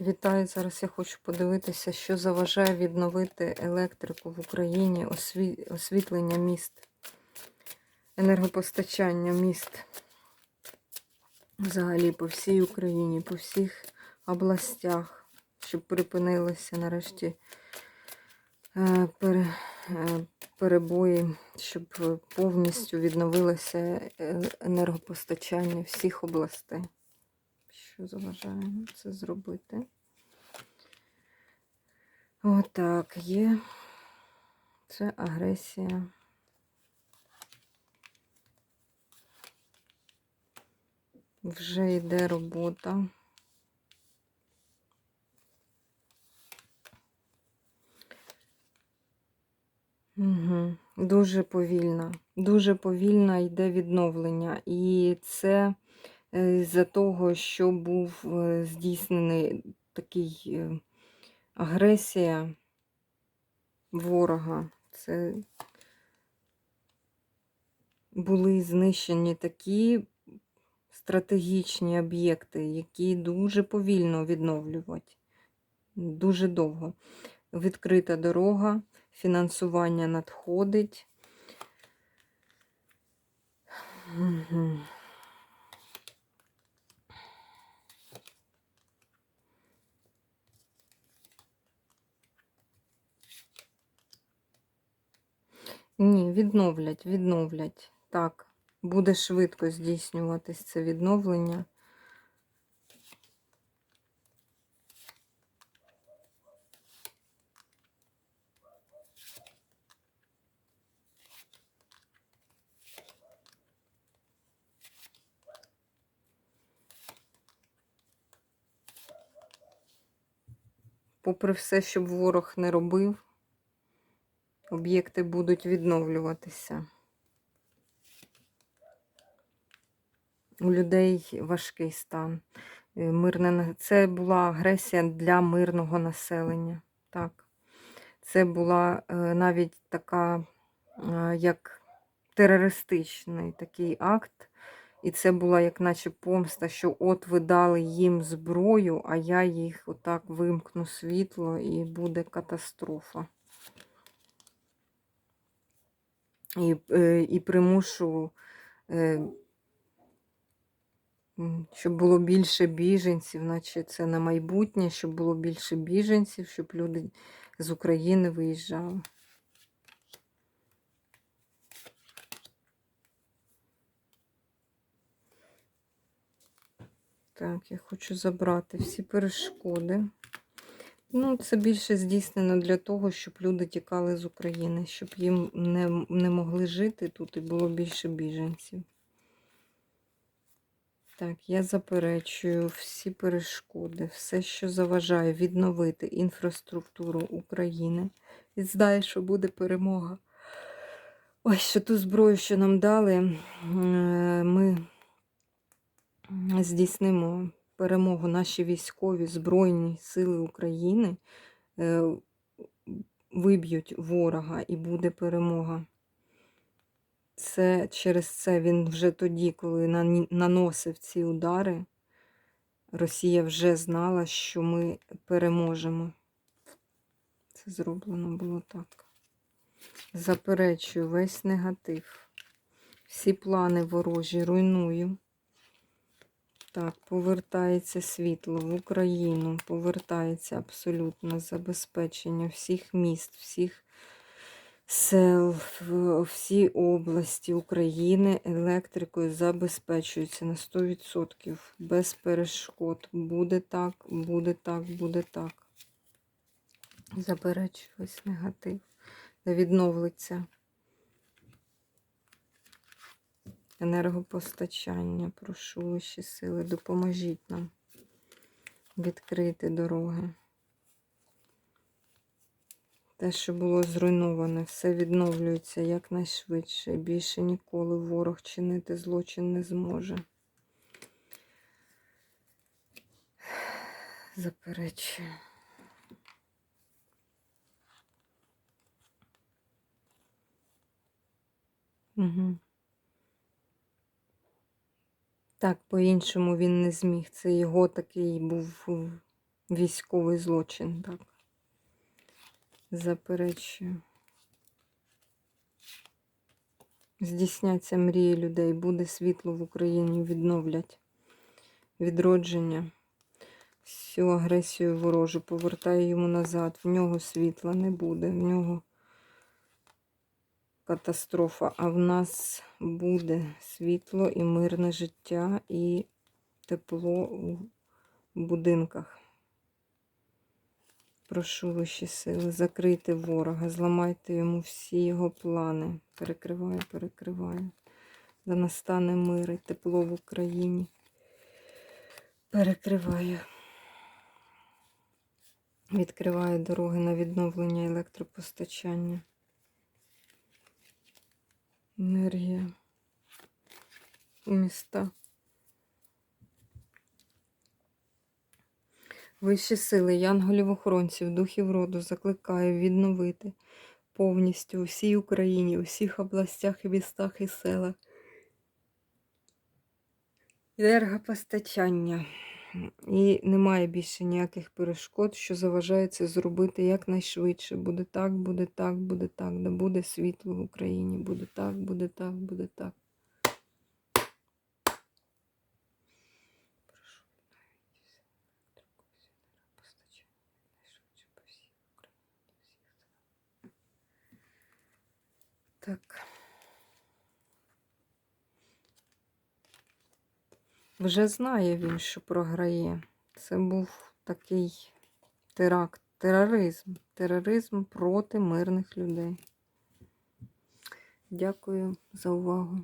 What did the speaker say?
Вітаю! Зараз я хочу подивитися, що заважає відновити електрику в Україні, осві... освітлення міст, енергопостачання міст взагалі по всій Україні, по всіх областях, щоб припинилися нарешті е, е, перебої, щоб повністю відновилося е, енергопостачання всіх областей. Що заважає це зробити? Отак є. Це агресія. Вже йде робота. Угу. Дуже повільно, дуже повільно йде відновлення. І це е, з-за того, що був е, здійснений такий е, агресія ворога. Це були знищені такі стратегічні об'єкти, які дуже повільно відновлювати. Дуже довго. Відкрита дорога, фінансування надходить. Ні, відновлять, відновлять. Так, буде швидко здійснюватись це відновлення. Попри все, щоб ворог не робив, об'єкти будуть відновлюватися. У людей важкий стан. Е, Мирне, Це була агресія для мирного населення. Так. Це була е, навіть така, е, як терористичний такий акт. І це була як наче помста, що от ви дали їм зброю, а я їх отак вимкну світло і буде катастрофа. І, і примушу щоб було більше біженців, наче це на майбутнє, щоб було більше біженців, щоб люди з України виїжджали. Так, я хочу забрати всі перешкоди. Ну, це більше здійснено для того, щоб люди тікали з України, щоб їм не, не могли жити тут і було більше біженців. Так, я заперечую всі перешкоди, все, що заважає відновити інфраструктуру України. І знаю, що буде перемога. Ось що ту зброю, що нам дали, е, ми здійснимо перемогу наші військові Збройні Сили України е, виб'ють ворога і буде перемога. Це через це він вже тоді, коли наносив ці удари, Росія вже знала, що ми переможемо. Це зроблено було так. Заперечую весь негатив. Всі плани ворожі руйную. Так, повертається світло в Україну, повертається абсолютно забезпечення всіх міст, всіх сел, всі області України електрикою забезпечуються на 100%. Без перешкод. Буде так, буде так, буде так. Заперечую весь негатив. Відновиться енергопостачання. Прошу вищі сили, допоможіть нам відкрити дороги. Те, що було зруйноване, все відновлюється якнайшвидше. Більше ніколи ворог чинити злочин не зможе. Заперечую. Угу. Так, по-іншому він не зміг. Це його такий був Військовий злочин, так. Заперечую. Здійсняться мрії людей, буде світло в Україні, відновлять відродження. Всю агресію ворожу повертає йому назад. В нього світла не буде, в нього катастрофа. А в нас буде світло і мирне життя, і тепло у будинках. Прошу вищі сили, закрийте ворога, зламайте йому всі його плани. Перекриваю, перекриваю. Да настане мир і тепло в Україні. Перекриваю. Відкриваю дороги на відновлення електропостачання. Енергія. у Міста. Вищі сили, янголів-охоронців, духів роду закликаю відновити повністю у всій Україні, у всіх областях і містах і селах. Енергопостачання. І немає більше ніяких перешкод, що заважає це зробити якнайшвидше. Буде так, буде так, буде так, да буде світло в Україні. Буде так, буде так, буде так. Прошу відновіть все електропостачання якнайшвидше по всій Україні, всіх Так. Вже знає він, що програє. Це був такий теракт, тероризм. Тероризм проти мирних людей. Дякую за увагу.